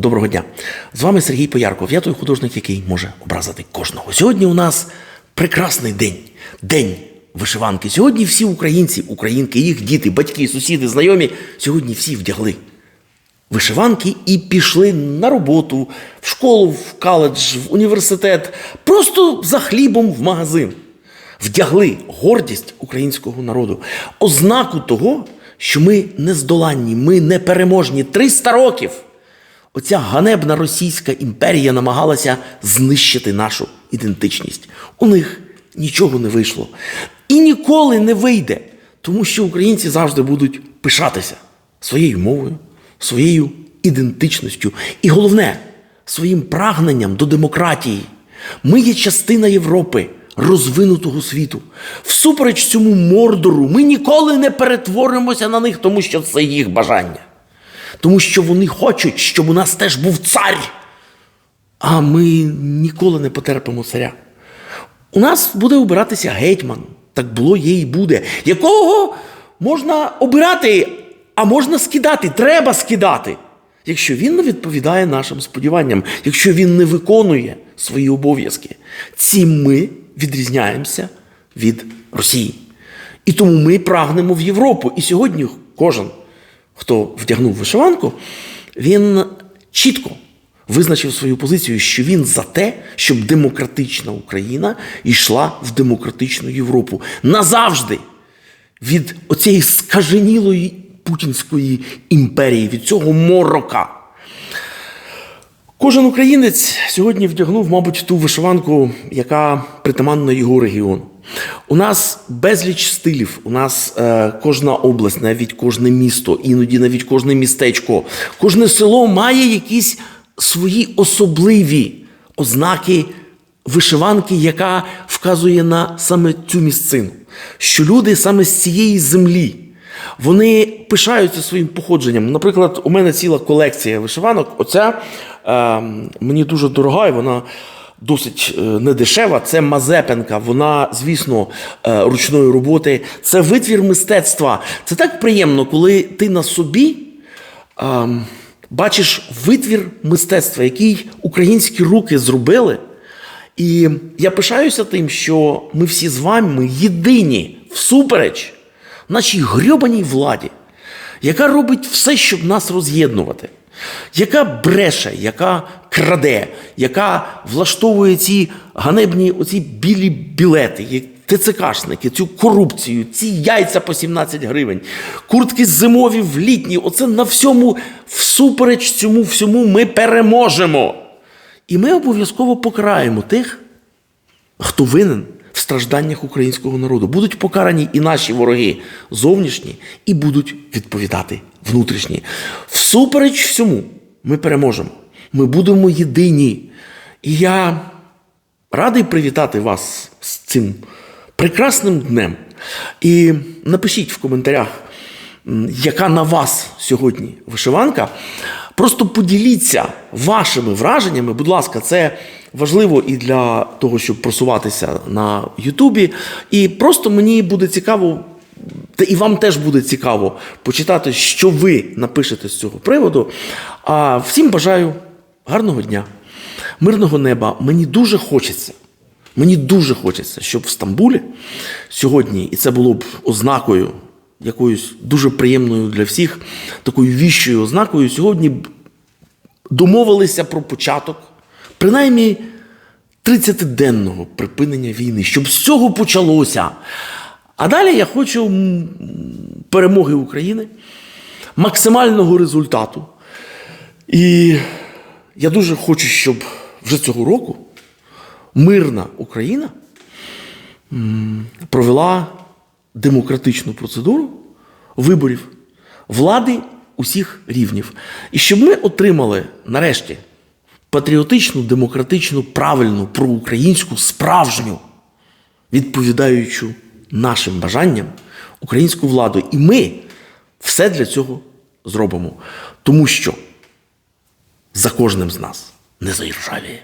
Доброго дня. З вами Сергій Поярков. Я той художник, який може образити кожного. Сьогодні у нас прекрасний день. День вишиванки. Сьогодні всі українці, українки, їх діти, батьки, сусіди, знайомі. Сьогодні всі вдягли вишиванки і пішли на роботу, в школу, в коледж, в університет, просто за хлібом в магазин. Вдягли гордість українського народу, ознаку того, що ми нездоланні, ми непереможні. 300 років оця ганебна Російська імперія намагалася знищити нашу ідентичність. У них нічого не вийшло. І ніколи не вийде, тому що українці завжди будуть пишатися своєю мовою, своєю ідентичністю і головне своїм прагненням до демократії. Ми є частина Європи, розвинутого світу. Всупереч цьому мордору, ми ніколи не перетворимося на них, тому що це їх бажання. Тому що вони хочуть, щоб у нас теж був цар. А ми ніколи не потерпимо царя. У нас буде обиратися гетьман. Так було, є і буде, якого можна обирати, а можна скидати. Треба скидати. Якщо він не відповідає нашим сподіванням, якщо він не виконує свої обов'язки, цим ми відрізняємося від Росії. І тому ми прагнемо в Європу. І сьогодні кожен, хто вдягнув вишиванку, він чітко визначив свою позицію, що він за те, щоб демократична Україна йшла в демократичну Європу назавжди від оцієї скаженілої путінської імперії, від цього морока. Кожен українець сьогодні вдягнув, мабуть, ту вишиванку, яка притаманна його регіону. У нас безліч стилів, у нас е, кожна область, навіть кожне місто, іноді навіть кожне містечко, кожне село має якісь свої особливі ознаки вишиванки, яка вказує на саме цю місцину. Що люди саме з цієї землі. Вони пишаються своїм походженням. Наприклад, у мене ціла колекція вишиванок. Оця е, мені дуже дорога, і вона досить е, недешева. Це Мазепенка. Вона, звісно, е, ручної роботи. Це витвір мистецтва. Це так приємно, коли ти на собі. Е, Бачиш витвір мистецтва, який українські руки зробили. І я пишаюся тим, що ми всі з вами ми єдині всупереч нашій грьобаній владі, яка робить все, щоб нас роз'єднувати, яка бреше, яка краде, яка влаштовує ці ганебні оці білі білети, ТЦКшники, цю корупцію, ці яйця по 17 гривень, куртки зимові в літні. Оце на всьому, всупереч цьому всьому ми переможемо. І ми обов'язково покараємо тих, хто винен в стражданнях українського народу. Будуть покарані і наші вороги зовнішні, і будуть відповідати внутрішні. Всупереч всьому ми переможемо. Ми будемо єдині. І я радий привітати вас з цим прекрасним днем. І напишіть в коментарях, яка на вас сьогодні вишиванка. Просто поділіться вашими враженнями. Будь ласка, це важливо і для того, щоб просуватися на Ютубі. І просто мені буде цікаво, та і вам теж буде цікаво почитати, що ви напишете з цього приводу. А всім бажаю гарного дня, мирного неба. Мені дуже хочеться. Мені дуже хочеться, щоб в Стамбулі сьогодні, і це було б ознакою, якоюсь дуже приємною для всіх, такою віщою ознакою, сьогодні б домовилися про початок, принаймні 30-денного припинення війни, щоб з цього почалося. А далі я хочу перемоги України, максимального результату. І я дуже хочу, щоб вже цього року мирна Україна провела демократичну процедуру виборів влади усіх рівнів. І щоб ми отримали нарешті патріотичну, демократичну, правильну, проукраїнську, справжню, відповідаючу нашим бажанням українську владу. І ми все для цього зробимо. Тому що за кожним з нас не заіржавіє.